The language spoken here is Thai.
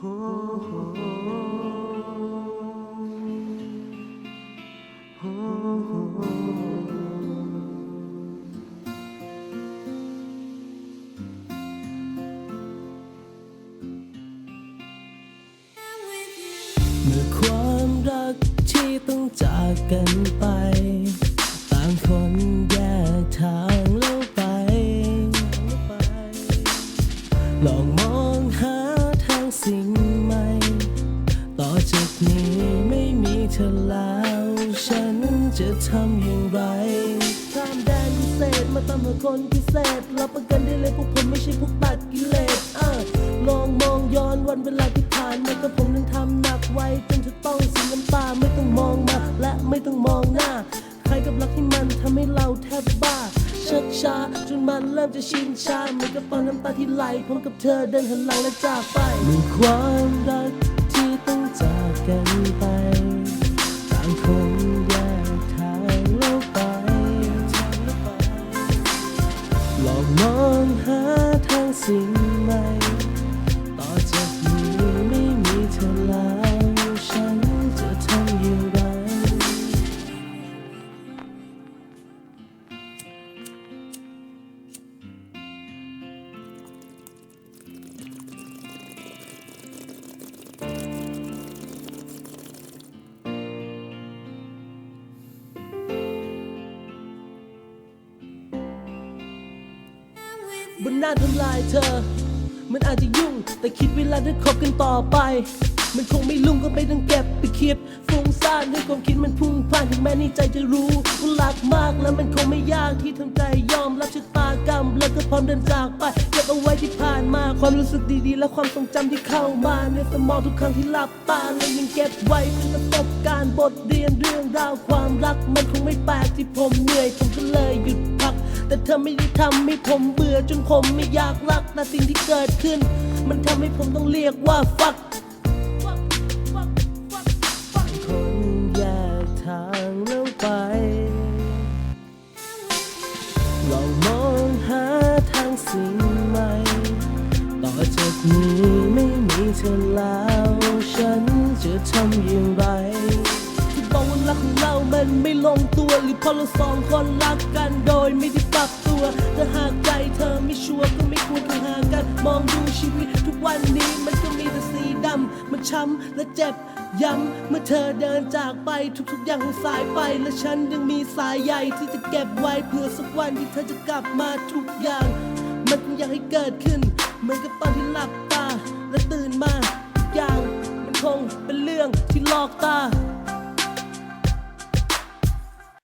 เมื่อความรักที่ต้องจากกันไป ต่างคนแยกทางแล้วไป ลองมอง ธอแล้ว ฉันจะทำอย่างไรข้ามแดนพิเศษมาตามหาคนพิเศษรับประกันได้เลยพวกผมไม่ใช่พวกตัดกิเลสอะลองมองย้อนวันเวลาที่ผ่านมากับผมนั้นทำหนักไว้จนจะต้องเสียน้ำตาไม่ต้องมองมา และไม่ต้องมองหน้า ใครกับรักที่มันทำให้เราแทบบ้าชักช้าจนมันเริ่มจะชินชาเหมือนกับตอนน้ำตาที่ไหลผมกับเธอเดินหันหลังและจากไปเมื่อความรัก บนหน้าทำลายเธอ มันอาจจะยุ่ง แต่คิดเวลาได้คบกันต่อไป มันคงไม่ลุ่งก็ไม่ต้องเก็บไปคิดฟุ้งซ่านด้วยความคิดมันพุ่งพ่านถึงแม้ในใจจะรู้ว่ารักมากแล้วมันคงไม่ยากที่ทำใจยอมรับชะตากรรม แล้วก็พร้อมเดินจากไปเก็บเอาไว้ที่ผ่านมาความรู้สึกดีๆ และความทรงจำที่เข้ามาในสมองทุกครั้งที่หลับตาและยังเก็บไว้เป็นประสบการณ์บทเรียนเรื่องราวความรัก มันคงไม่แปลกที่ผมเหนื่อยผมก็เลยหยุดพัก แต่เธอไม่ได้ทำให้ผมเบื่อจนผมไม่อยากรักแต่สิ่งที่เกิดขึ้น มันทำให้ผมต้องเรียกว่า fuck คนแยกทางแล้วไป ลองมองหาทางสิ่งใหม่ ต่อจากนี้ไม่มีเธอแล้ว ฉันจะทำอย่างไร รักของเรา มันไม่ลงตัว หรือพราะเราสองคนรักกันโดยไม่ได้ปรับตัวถ้าหากใจเธอไม่ชัวร์ก็ไม่ควรต้องห่างกัน มองดูชีวิตทุกวันนี้มันก็มีแต่สีดำ มันช้ำและเจ็บย้ำเมื่อเธอเดินจากไปทุกๆอย่างสายไป และฉันยังมีสายใยที่จะเก็บไว้เพื่อสักวันที่เธอจะกลับมาทุกอย่าง มันอยากให้เกิดขึ้น เหมือนกับตอนที่หลับตาและตื่นมาทุกอย่างมันคงเป็นเรื่องที่หลอกตา